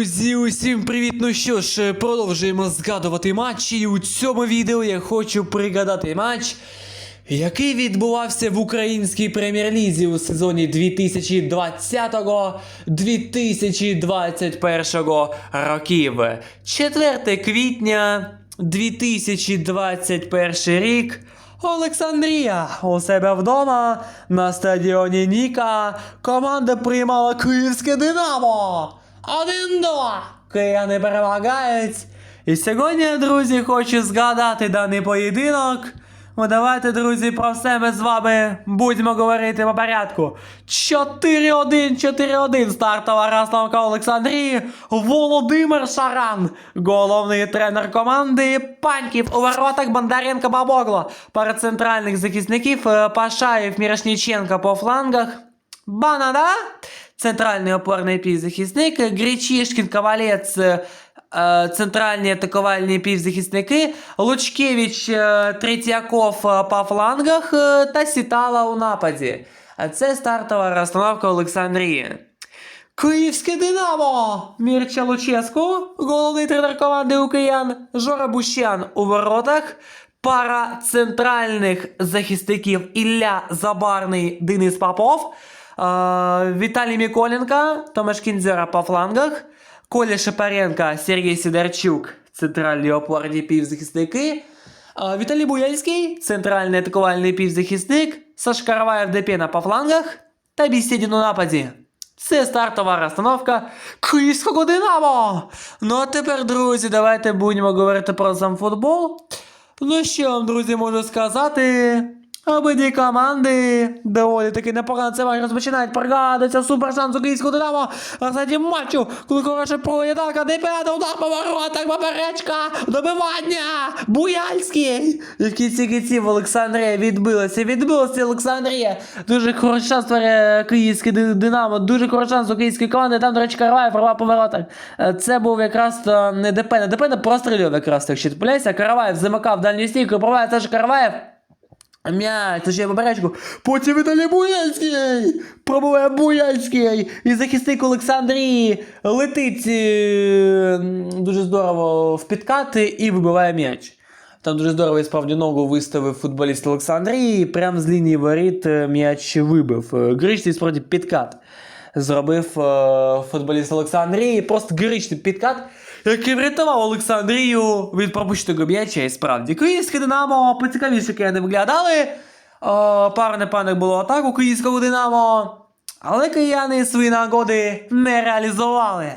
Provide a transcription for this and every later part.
Друзі, усім привіт! Ну що ж, продовжуємо згадувати матчі. І у цьому відео я хочу пригадати матч, який відбувався в українській прем'єр-лізі у сезоні 2020-2021 років. 4 квітня 2021 рік. Олександрія у себе вдома на стадіоні Ніка команда приймала Київське Динамо. Один-два. Кияни перемагають. І сьогодні, друзі, хочу згадати даний поєдинок. Ну, давайте, друзі, про все ми з вами будемо говорити по порядку. 4-1, 4-1 стартова розстановка Олександрії. Володимир Шаран, головний тренер команди. Паньків у воротах Бондаренко Бабогло. Пара центральних захисників е, Пашаєв, Мірошніченко по флангах. Банада, центральний опорний півзахисник, Гречишкін, Ковалець, е, центральні атакувальні півзахисники, Лучкевич, е, Третьяков е, по флангах та Сітала у нападі. Це стартова розстановка Олександрії. Київське Динамо! Мірча Луческу, головний тренер команди у киян, Жора Бущан у воротах, пара центральних захисників Ілля Забарний, Денис Попов, Віталій Міколенко, Томаш Кінзера по флангах, Коля Шапаренко, Сергій Сидорчук, центральні опорні півзахисники, Віталій Буяльський, центральний атакувальний півзахисник, Саш Караваєв Депена по флангах та Бісєдін у нападі. Це стартова розстановка Київського Динамо. Ну а тепер, друзі, давайте будемо говорити про сам футбол. Ну що вам, друзі, можу сказати? Обидві команди доволі таки непогано це матч розпочинають. Пригадується супер шанс у київського Динамо. А кстати, матчу, коли хороше проєдалка, де п'ята удар по воротах, поперечка, добивання, Буяльський. І в кінці кінців Олександрія відбилася, відбилася Олександрія. Дуже хороший шанс створює київське Динамо, дуже хороший шанс у київської команди, там, до речі, Караваєв права по воротах. Е, Це був якраз то не Депена, Депена прострілював якраз, якщо ти помиляєшся, Караваєв замикав дальню стійку, пробиває теж Караваєв. М'яч, точніше поперечку. Потім Віталій Буяльський! Пробуває Буяльський! І захисник Олександрії летить е, дуже здорово в підкати і вибиває м'яч. Там дуже здорово і справді ногу виставив футболіст Олександрії. Прямо з лінії воріт е, м'яч вибив. Е, Гречний справді підкат зробив футболіст Олександрії. Просто гречний підкат, який врятував Олександрію від пропущеного м'яча. І справді київське Динамо поцікавіше, яке не виглядали. О, пару непевних було атаку київського Динамо. Але кияни свої нагоди не реалізували.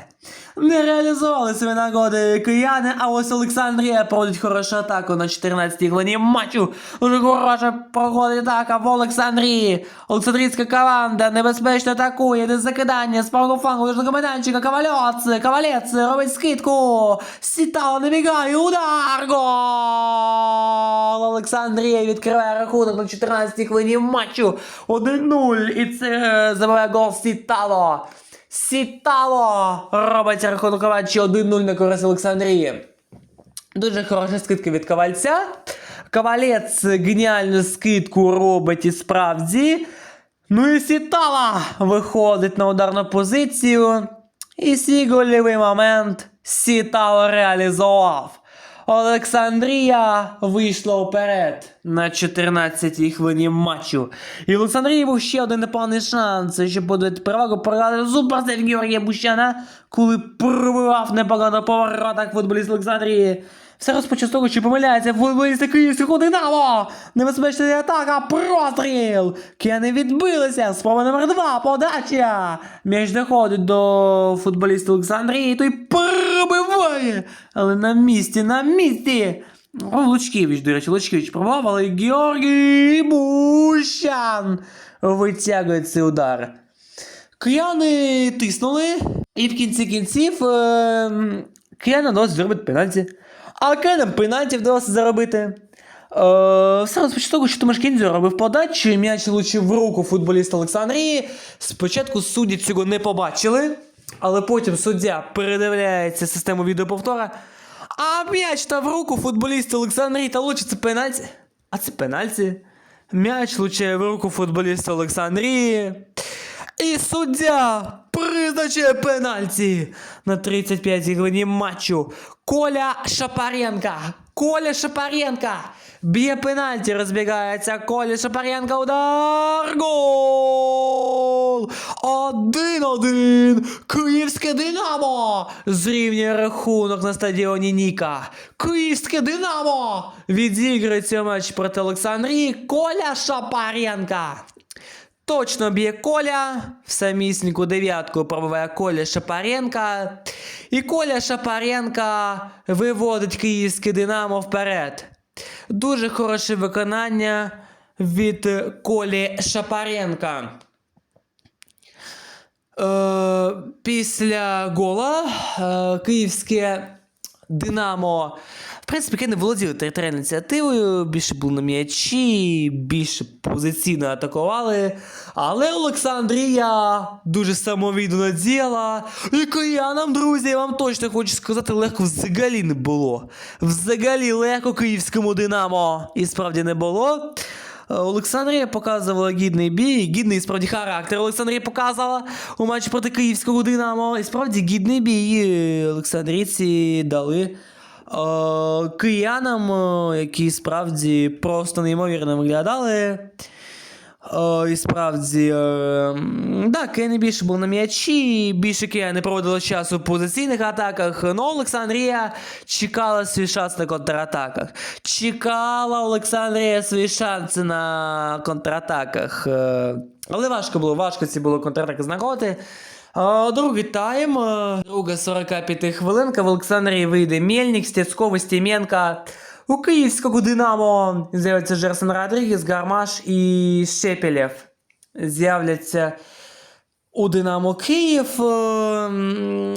Не реалізували свої нагоди кияни, а ось Олександрія проводить хорошу атаку на 14-й хвилині матчу. Дуже хороша проходить атака в Олександрії. Олександрійська команда небезпечно атакує, де закидання з правого флангу до майданчика. Ковальоц, Ковалець робить скидку. Сітало набігає, удар! Гол! Олександрія відкриває рахунок на 14-й хвилині матчу. 1-0. І це е, забиває гол Сітало. Сітало робить рахунок матчі 1-0 на користь Олександрії. Дуже хороша скидка від ковальця. Ковалець геніальну скидку робить і справді. Ну і Сітала виходить на ударну позицію. І свій гольовий момент Сітало реалізував. Олександрія вийшла вперед на 14-й хвилині матчу. І Олександрії був ще один непоганий шанс, щоб подати перевагу програти суперсейв Георгія Бущана, коли пробивав непогано по воротах футболіст Олександрії. Все розпочав з того, що помиляється футболісти київського Динамо. Небезпечна атака, простріл. Кияни відбилися. Спроба номер два, подача. М'яч доходить до футболіста Олександрії, той пробиває. Але на місці, на місці. Лучкевич, до речі, Лучкевич пробував, але Георгій Бущан витягує цей удар. Кияни тиснули, і в кінці кінців е, кияни вдалося зробити пенальті. А киянам пенальті вдалося заробити. Все розпочалося з того, що Томаш Кінзю робив подачу, і м'яч влучив в руку футболіста Олександрії. Спочатку судді цього не побачили, але потім суддя передивляється систему відеоповтора. А м'яч та в руку футболіста Олександрії та лучить це пенальті. А це пенальті. М'яч влучає в руку футболіста Олександрії. І суддя призначає пенальті на 35-й хвилині матчу. Коля Шапаренка. Коля Шапаренка. Б'є пенальті, розбігається. Коля Шапаренка. Удар. Гол! 1-1. Київське Динамо. Зрівнює рахунок на стадіоні Ніка. Київське Динамо. Відіграється матч проти Олександрії. Коля Шапаренка. Точно б'є Коля, в самісіньку дев'ятку пробиває Коля Шапаренка. І Коля Шапаренка виводить київське Динамо вперед. Дуже хороше виконання від Колі Шапаренка. Е, після гола е, київське Динамо. В принципі, не володіли територіальною ініціативою, більше були на м'ячі, більше позиційно атакували. Але Олександрія дуже самовідно діяла. І киянам, друзі, я вам точно хочу сказати, легко взагалі не було. Взагалі легко київському Динамо. І справді не було. Е, Олександрія показувала гідний бій, гідний справді характер. Олександрія показала у матчі проти київського Динамо. І справді гідний бій. Е, Олександрійці дали е, киянам, які справді просто неймовірно виглядали. О, і справді, е, да, Кияни більше був на м'ячі, більше кияни проводили часу в позиційних атаках. Ну, Олександрія чекала свій шанс на контратаках. Чекала Олександрія свої шанси на контратаках. Е, Але важко було, важко ці було контратаки знаходити. А, Другий тайм, е, друга 45 хвилинка. В Олександрії вийде Мельник, Стецьков, Стеменка. У київського Динамо з'явиться Жерсон Родрігес, Гармаш і Шепелєв. З'являться у Динамо Київ. Е,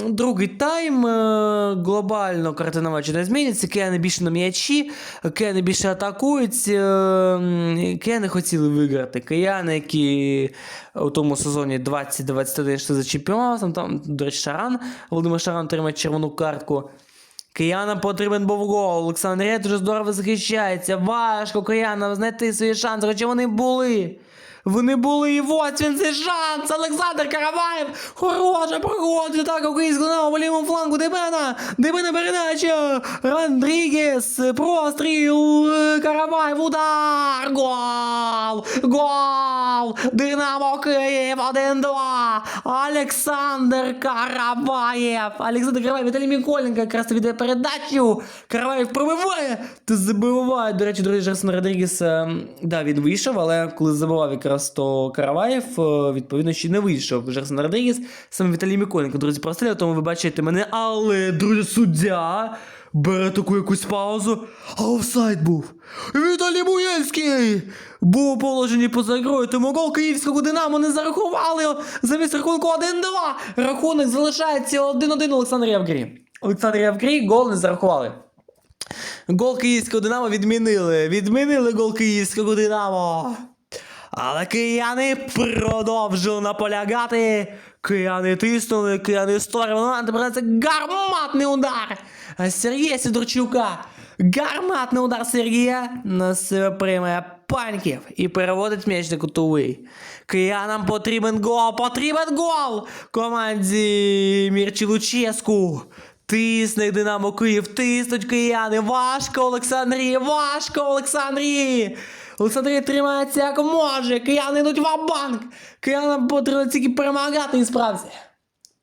Другий тайм. е, Глобально картина матчу не зміниться. Кияни більше на м'ячі, кияни більше атакують. е, Кияни хотіли виграти. Кияни, які у тому сезоні 20-21 йшли за чемпіонатом. Там, до речі, Шаран. Володимир Шаран отримає червону картку. Киянам потрібен був гол. Олександрія дуже здорово захищається. Важко киянам знайти свої шанси, хоча вони були. Вони були, і ось він цей шанс! Олександр Караваєв! Хороша проходить так українську на лівому флангу Дебена! Дебена передача! Родрігес! Простріл! Караваєв! Удар! Гол! Гол! Динамо Київ 1-2! Олександр Караваєв! Олександр Караваєв, Віталій Міколенко якраз веде передачу! Караваєв пробиває! Та забиває! До речі, друзі, Жерсон Родрігес, ем, да, він вийшов, але коли забивав якраз то Караваєв, е, відповідно, ще не вийшов. Жерсон Родрігес, саме Віталій Міколенко, друзі, простріляв, тому ви бачите мене, але, друзі, суддя бере таку якусь паузу, а офсайд був. Віталій Буєльський був у положенні поза грою, тому гол київського Динамо не зарахували замість рахунку 1-2. Рахунок залишається 1-1 Олександрія в грі. Олександрія в грі, гол не зарахували. Гол київського Динамо відмінили. Відмінили гол київського Динамо. Але кияни продовжили наполягати. Кияни тиснули, кияни. А тепер це гарматний удар. Сергія Сидорчука. Гарматний удар Сергія на себе приймає паньків і переводить м'яч на кутовий. Киянам потрібен гол, потрібен гол команді Мірчі Луческу. Тисне Динамо Київ, тиснуть кияни. Важко Олександрії, важко Олександрії. Олександрія тримається як може. Кияни йдуть в банк Киянам потрібно тільки перемагати і справді.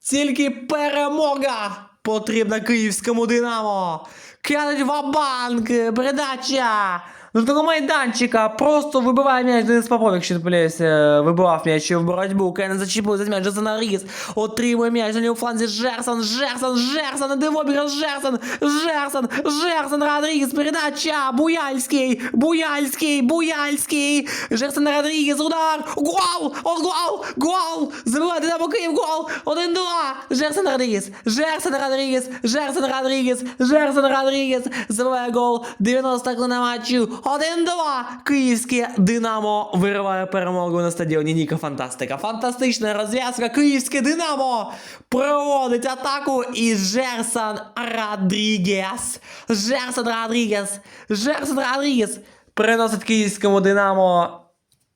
Тільки перемога потрібна київському Динамо. Киянуть в банк передача. З того майданчика просто вибиває м'яч Денис Попов, якщо не помиляюся, вибивав м'яч в боротьбу. Кенен зачепив за м'яч, Джозена Ріс отримує м'яч на нього фланзі Жерсон, Жерсон, Жерсон, де обіграв Жерсон, Жерсон, Жерсон, Родрігес, передача, Буяльський, Буяльський, Буяльський, Жерсон Родрігес, удар, гол, о, гол, гол, забиває Динамо Київ, гол, 1-2, Жерсон Родрігес, Жерсон Родрігес, Жерсон Родрігес, Жерсон Родрігес, забиває гол, 90 хвилина матчу, 1-2, Київське Динамо вириває перемогу на стадіоні Ніка Фантастика. Фантастична розв'язка, Київське Динамо проводить атаку. І Жерсон Родрігес, Жерсон Родрігес, Жерсон Родрігес приносить київському Динамо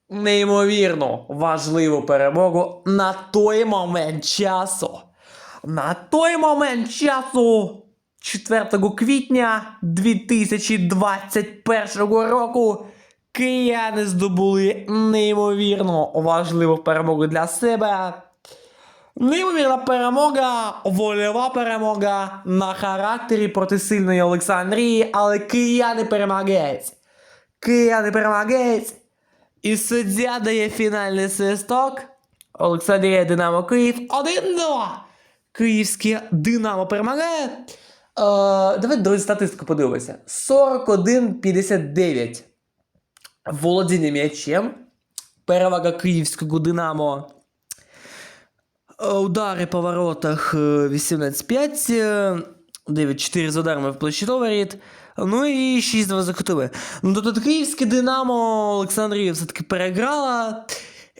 неймовірну важливу перемогу на той момент часу. На той момент часу 4 квітня 2021 року кияни здобули неймовірно важливу перемогу для себе. Неймовірна перемога, вольова перемога на характері проти сильної Олександрії, але кияни перемагають. Кияни перемагають. І суддя дає фінальний свисток. Олександрія Динамо Київ 1-2. Київське Динамо перемагає. Е, давайте друзі статистику подивимося. 41-59. Володіння м'ячем. Перевага київського Динамо. Е, Удари по воротах е, 18-5, е, 9-4 з ударами в площі воріт, ну і 6-2 за кутове. Ну тобто київське Динамо Олександрія все-таки переграла.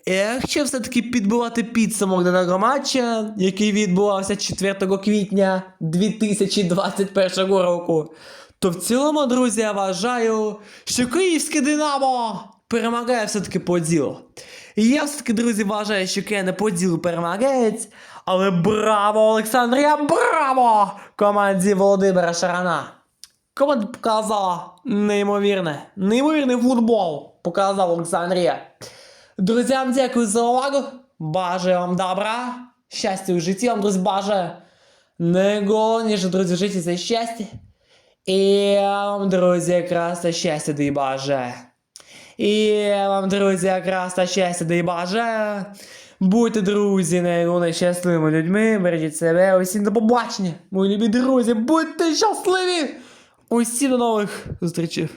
Якщо все-таки підбивати підсумок даного матча, який відбувався 4 квітня 2021 року, то в цілому, друзі, я вважаю, що київське Динамо перемагає все-таки по ділу. І я все-таки, друзі, вважаю, що Кияни по ділу перемагають. Але браво, Олександрія! Браво! Команді Володимира Шарана! Команда показала неймовірне, неймовірний футбол показав Олександрія. Друзям, дякую за увагу. Бажаю вам добра, щастя у житті вам, друзі, бажаю. Найголовніше, друзі, житті це щастя. І вам, друзі, якраз це щастя да й бажаю. І вам, друзі, якраз та щастя да й бажаю. Будьте, друзі, найголовніше щасливими людьми, бережіть себе, усім до побачення, мої любі друзі, будьте щасливі! Усім до нових зустрічей.